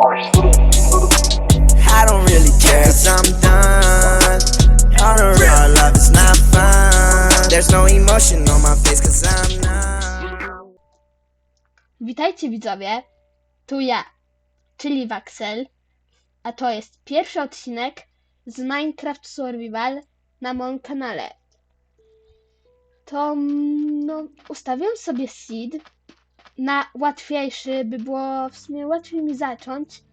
I don't really care cause I'm done. All love is not fun. There's no emotion on my face cause I'm numb. Witajcie widzowie, tu ja, czyli Waxel, a to jest pierwszy odcinek z Minecraft Survival na moim kanale. To no, sobie seed na łatwiejszy, by było w sumie łatwiej mi zacząć.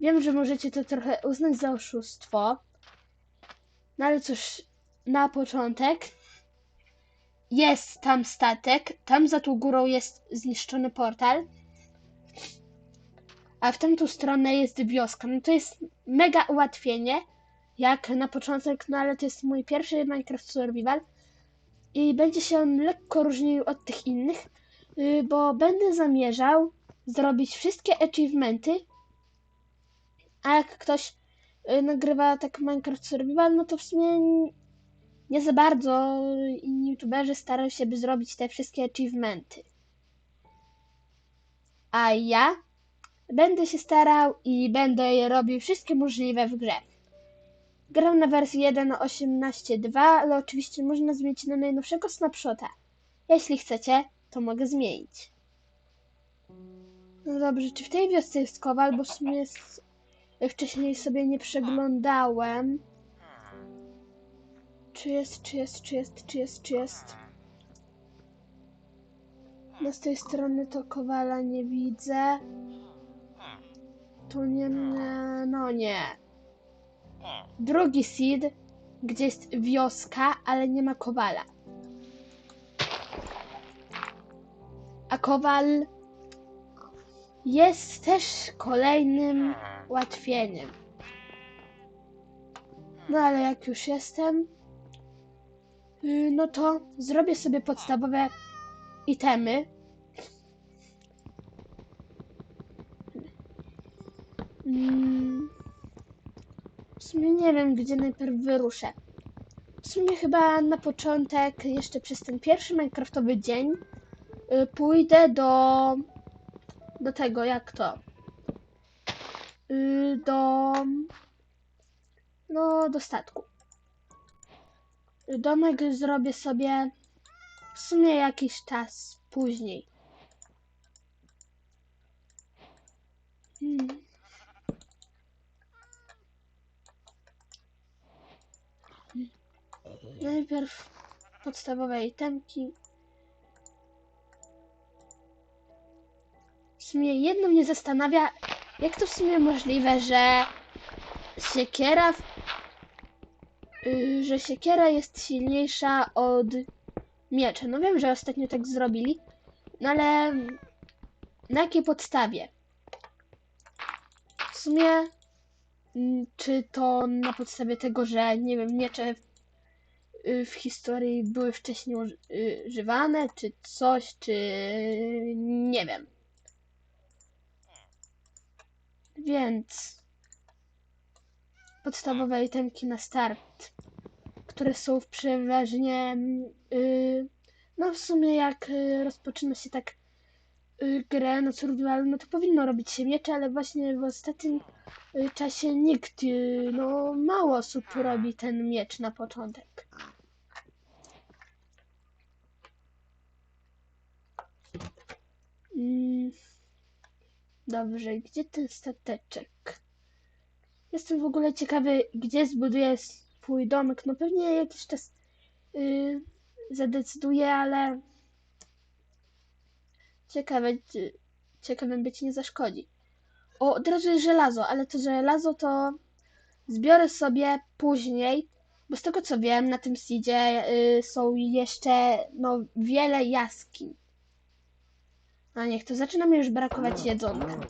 Wiem, że możecie to trochę uznać za oszustwo, no ale cóż, na początek. Jest tam statek, tam za tą górą jest zniszczony portal, a w tamtą stronę jest wioska. No to jest mega ułatwienie, jak na początek, no ale to jest mój pierwszy Minecraft Survival. I będzie się on lekko różnił od tych innych, bo będę zamierzał zrobić wszystkie achievementy, a jak ktoś yy, nagrywa tak Minecraft Survival, no to w sumie nie za bardzo inni youtuberzy starają się, by zrobić te wszystkie achievementy. A ja będę się starał i będę je robił wszystkie możliwe w grze. Gram na wersji 1.18.2, ale oczywiście można zmienić na najnowszego snapshota. Jeśli chcecie, to mogę zmienić. No dobrze, czy w tej wiosce jest kowal, bo w sumie wcześniej sobie nie przeglądałem. Czy jest, czy jest, czy jest, czy jest, czy jest? No z tej strony to kowala nie widzę. Tu nie no nie. Drugi seed, gdzie jest wioska, ale nie ma kowala. A kowal jest też kolejnym ułatwieniem. No ale jak już jestem, yy, no to zrobię sobie podstawowe itemy. Mm, W sumie nie wiem, gdzie najpierw wyruszę. W sumie chyba na początek, jeszcze przez ten pierwszy Minecraftowy dzień, pójdę do. do tego, jak to? Yy, do. no, do statku. Domek zrobię sobie w sumie jakiś czas później. Hmm. Najpierw podstawowe itemki. W sumie jedno mnie zastanawia, jak to w sumie możliwe, że siekiera w y, że siekiera jest silniejsza od miecza. No wiem, że ostatnio tak zrobili, no ale na jakiej podstawie? W sumie, mm, czy to na podstawie tego, że nie wiem, miecze w, y, w historii były wcześniej y, używane, czy coś, czy nie wiem. Więc podstawowe itemki na start, które są w przeważnie, yy, no w sumie jak yy, rozpoczyna się tak yy, grę na survivalu, no to powinno robić się miecze, ale właśnie w ostatnim yy, czasie nikt, yy, no mało osób robi ten miecz na początek. Mm, Dobrze, gdzie ten stateczek? Jestem w ogóle ciekawy, gdzie zbuduję swój domek. No pewnie jakiś czas yy, zadecyduję, ale ciekawe, ciekawym być nie zaszkodzi. O, od razu jest żelazo, ale to żelazo to zbiorę sobie później, bo z tego co wiem, na tym seedzie yy, są jeszcze no, wiele jaskiń. A niech to zaczyna mi już brakować jedzonka.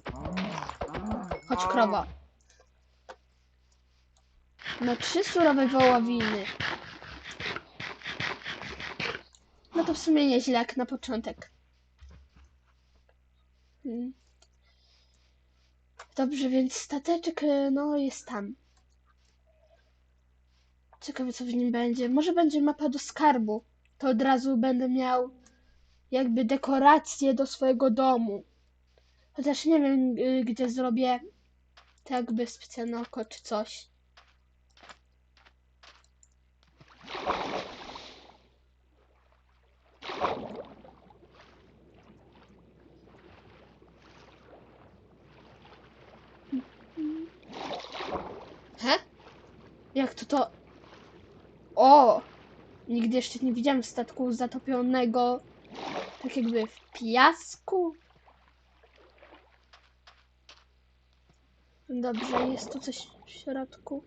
Chodź krowo. No trzy surowe wołowiny. No to w sumie nieźle jak na początek. Hmm. Dobrze, więc stateczek y, no jest tam. Ciekawe co w nim będzie. Może będzie mapa do skarbu. To od razu będę miał jakby dekorację do swojego domu. Chociaż nie wiem y, gdzie zrobię Tak jakby specjalne oko czy coś. He? Jak to to? O! Nigdy jeszcze nie widziałem statku zatopionego tak jakby w piasku. Dobrze, jest tu coś w środku.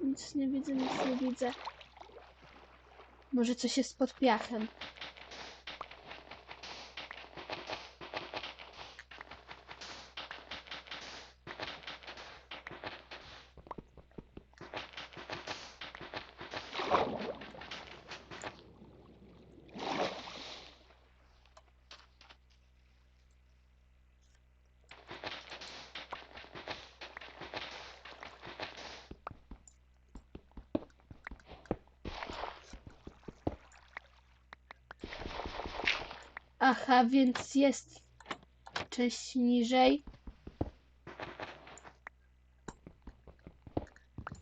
Nic nie widzę, nic nie widzę. Może coś jest pod piachem. Aha, więc jest część niżej.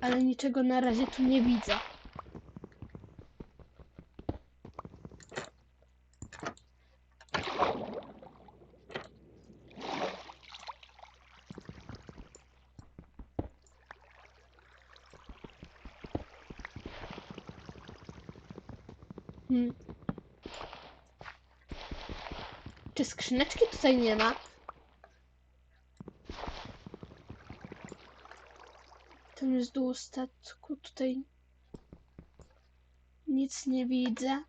Ale niczego na razie tu nie widzę. Hmm. Czy skrzyneczki tutaj nie ma? Tam jest dół statku, tutaj nic nie widzę.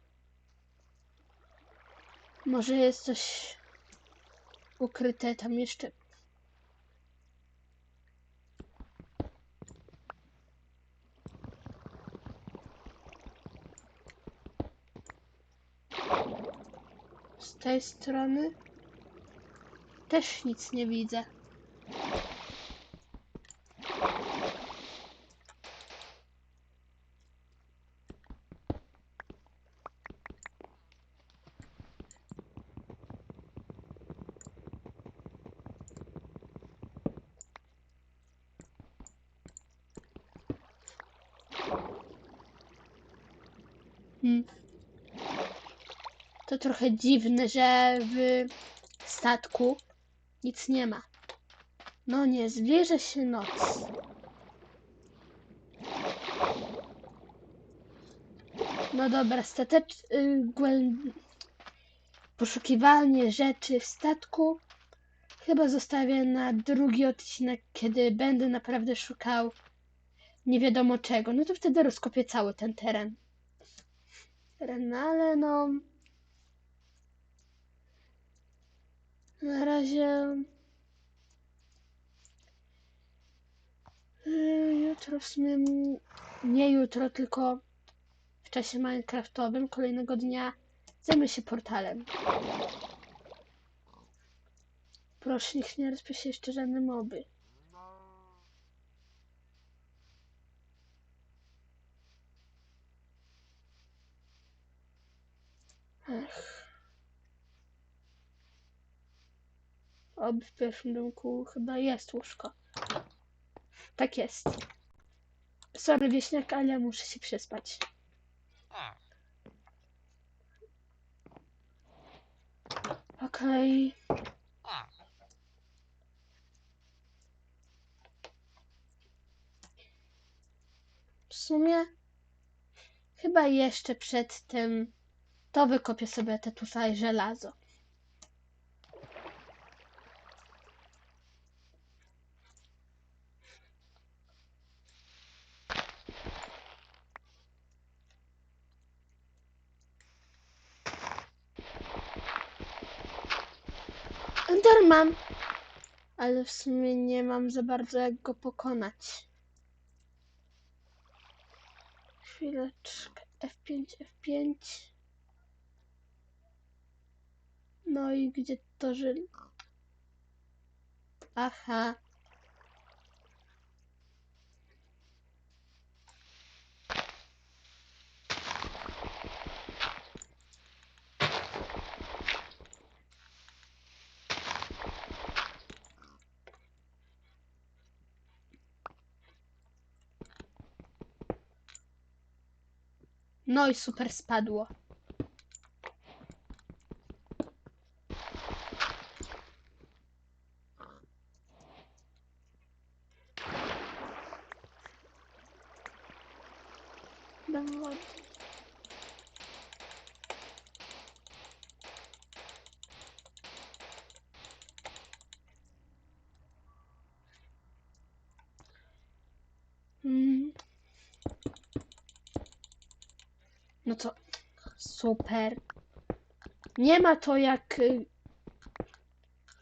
Może jest coś ukryte tam jeszcze. Z strony też nic nie widzę. Hmm. To trochę dziwne, że w statku nic nie ma. No nie, zbliża się noc. No dobra, statecz... y, głę- Poszukiwanie rzeczy w statku chyba zostawię na drugi odcinek, kiedy będę naprawdę szukał nie wiadomo czego. No to wtedy rozkopię cały ten teren. Teren, no ale no... Na razie. y, Jutro w sumie. Nie jutro, tylko w czasie Minecraftowym kolejnego dnia zajmę się portalem. Proszę, niech nie rozpie się jeszcze żadne moby. Ech. Oby w pierwszym domku chyba jest łóżko. Tak jest. Sorry wieśniak, ale muszę się przespać. Okej. W sumie chyba jeszcze przed tym to wykopię sobie te tutaj żelazo. Enderman! Ale w sumie nie mam za bardzo jak go pokonać. Chwileczkę. F5, F5. No i gdzie to żyli? Aha. No i super spadło. Dam wodę. Mm. No to super. Nie ma to jak y,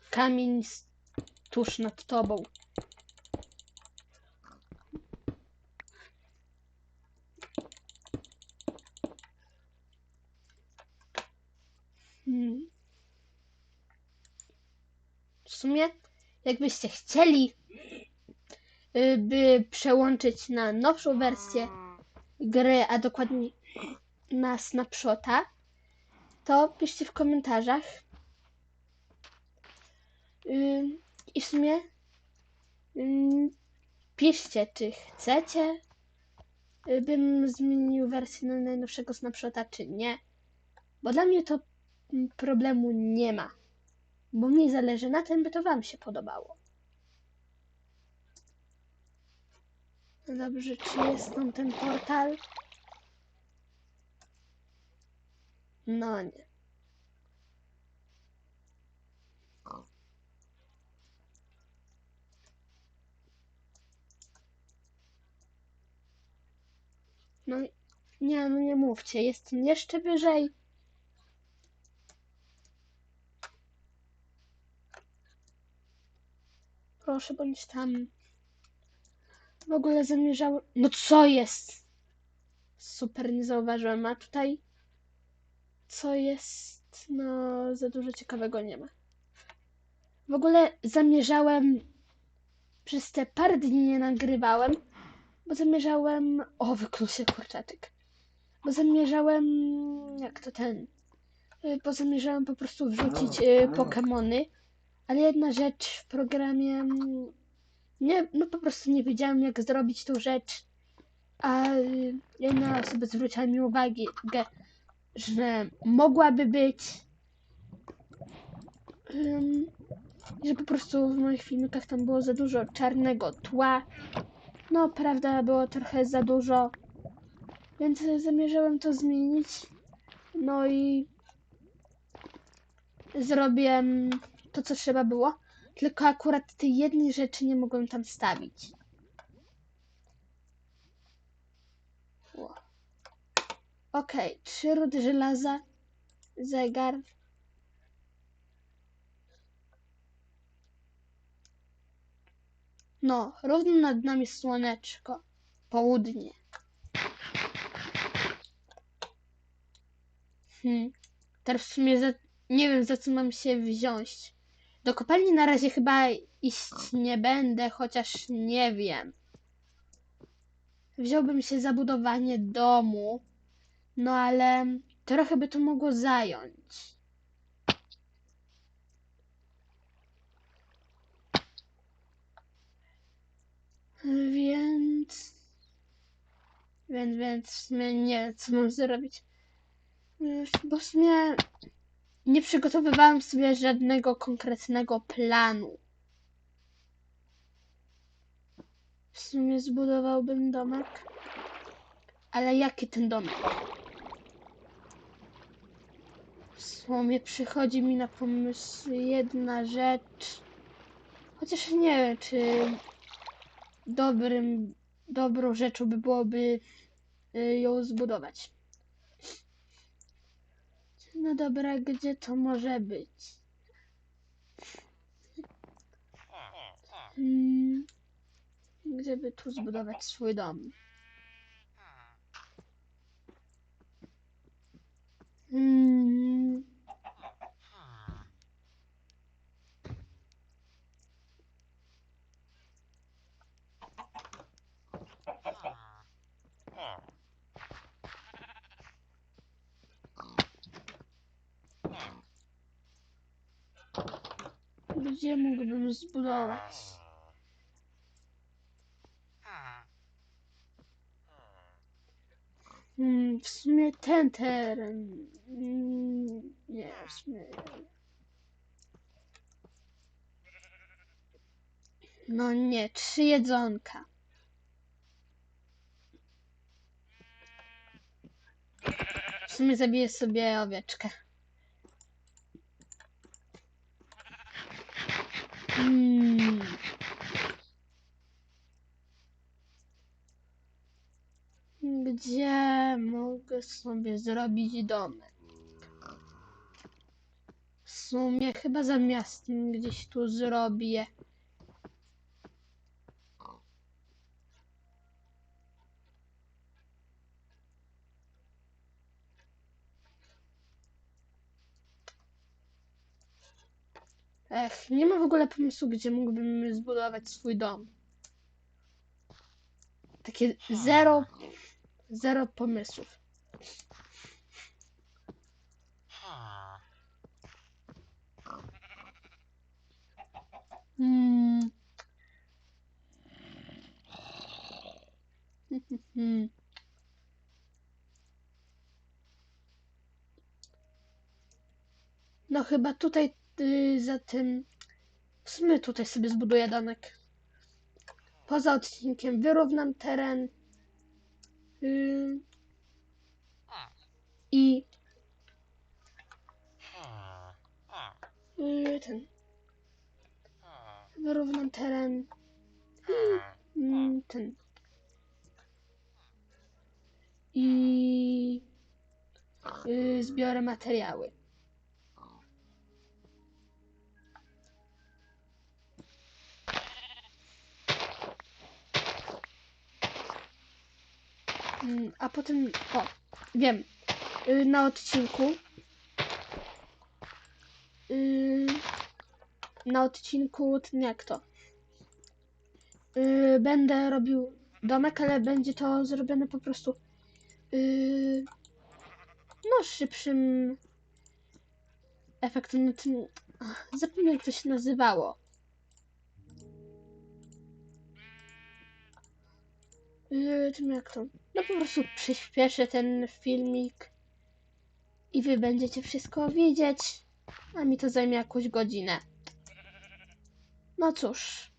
kamień tuż nad tobą. Hmm. W sumie, jakbyście chcieli, y, by przełączyć na nowszą wersję gry, a dokładniej na snapshota, to piszcie w komentarzach. I w sumie piszcie, czy chcecie, bym zmienił wersję na najnowszego snapshota, czy nie. Bo dla mnie to problemu nie ma. Bo mi zależy na tym, by to Wam się podobało. No Dobrze, czy jest tam ten portal? No nie. No nie, no nie mówcie, jest jeszcze wyżej. Proszę, bądź tam. W ogóle zamierzałem. No co jest? Super, nie zauważyłem. A tutaj co jest? No, za dużo ciekawego nie ma. W ogóle zamierzałem. Przez te parę dni nie nagrywałem, bo zamierzałem. O, wykluł się kurczaczek. Bo zamierzałem. Jak to ten? Y, Bo zamierzałem po prostu wrzucić y, Pokemony, ale jedna rzecz w programie. Nie, no po prostu nie wiedziałem, jak zrobić tą rzecz. A y, jedna osoba zwróciła mi uwagę, że mogłaby być. ym, że po prostu w moich filmikach tam było za dużo czarnego tła. No, prawda, było trochę za dużo. Więc zamierzałem to zmienić. No i zrobię mm, to, co trzeba było. Tylko akurat tej jednej rzeczy nie mogłem tam stawić. Okej, trzy rudy żelaza, zegar. No, równo nad nami słoneczko, południe. Hmm. Teraz w sumie za, nie wiem, za co mam się wziąć. Do kopalni na razie chyba iść nie będę, chociaż nie wiem. Wziąłbym się za budowanie domu, no ale trochę by to mogło zająć. Więc. Więc, więc w sumie nie co mam zrobić. Bo w sumie nie przygotowywałam sobie żadnego konkretnego planu. W sumie zbudowałbym domek. Ale jaki ten domek? W sumie przychodzi mi na pomysł jedna rzecz. Chociaż nie wiem, czy dobrym, dobrą rzeczą by byłoby y, ją zbudować. No dobra, gdzie to może być? Hmm, gdzie by tu zbudować swój dom? Hmm, gdzie mógłbym zbudować? Mm, w sumie ten teren. Mm, nie, w sumie. No nie, trzy jedzonka. W sumie zabiję sobie owieczkę. Mm. Gdzie mogę sobie zrobić domek? W sumie chyba za miastem gdzieś tu zrobię. Ech, nie ma w ogóle pomysłu, gdzie mógłbym zbudować swój dom. Takie zero, zero pomysłów. Hmm. No chyba tutaj y, za tym. W sumie tutaj sobie zbuduję domek. Poza odcinkiem wyrównam teren. Y, I y, ten. Wyrównam teren. Mm, ten. I y, zbiorę materiały. A potem, o, wiem, y, na odcinku, y, na odcinku, ten jak to, y, będę robił domek, ale będzie to zrobione po prostu, no, szybszym efektem, ach, zapomniałem jak to się nazywało. Yy, tym jak to? No po prostu przyspieszę ten filmik i wy będziecie wszystko wiedzieć, a mi to zajmie jakąś godzinę. No cóż.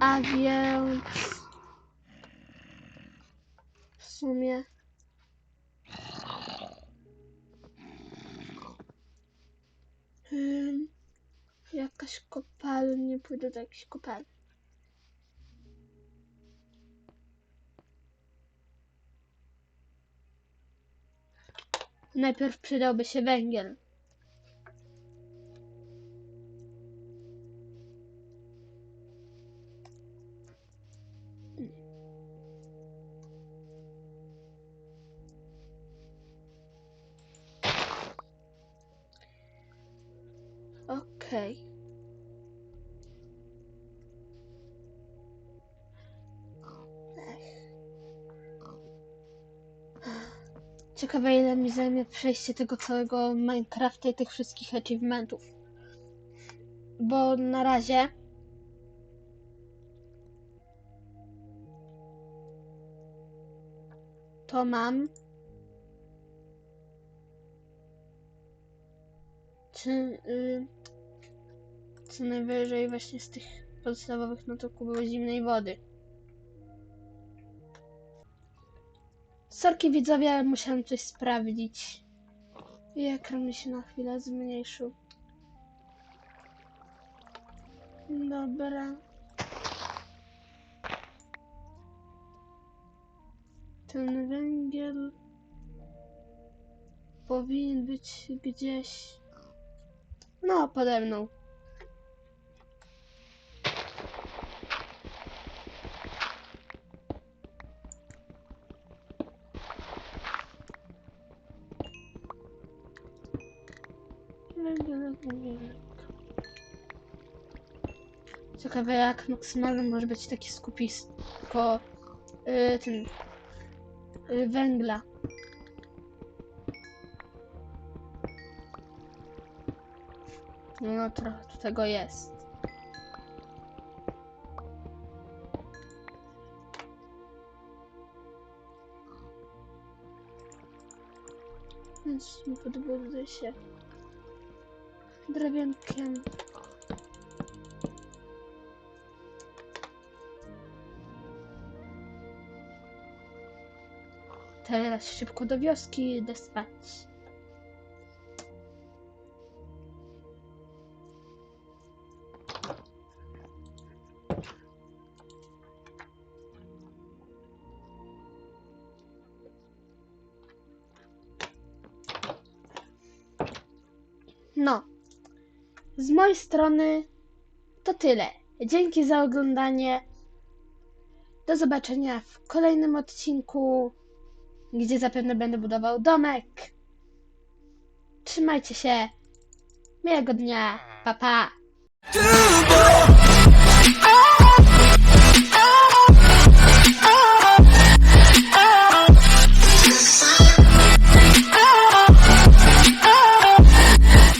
A więc w sumie Ym, Jakaś kopalnia, pójdę do jakiejś kopalni. Najpierw przydałby się węgiel. Ciekawe ile mi zajmie przejście tego całego Minecrafta i tych wszystkich achievementów. Bo na razie to mam czy y, co najwyżej właśnie z tych podstawowych no to kupił zimnej wody. Sorki widzowie, musiałem coś sprawdzić. I ekran mi się na chwilę zmniejszył. Dobra. Ten węgiel powinien być gdzieś. No, pode mną. Ciekawe jak maksymalny może być takie skupisko yy, ten, yy, węgla. No, no trochę tu tego jest. Więc nie się drewienkiem. Teraz szybko do wioski idę spać. No, z mojej strony to tyle. Dzięki za oglądanie. Do zobaczenia w kolejnym odcinku, gdzie zapewne będę budował domek. Trzymajcie się. Miłego dnia. Pa pa.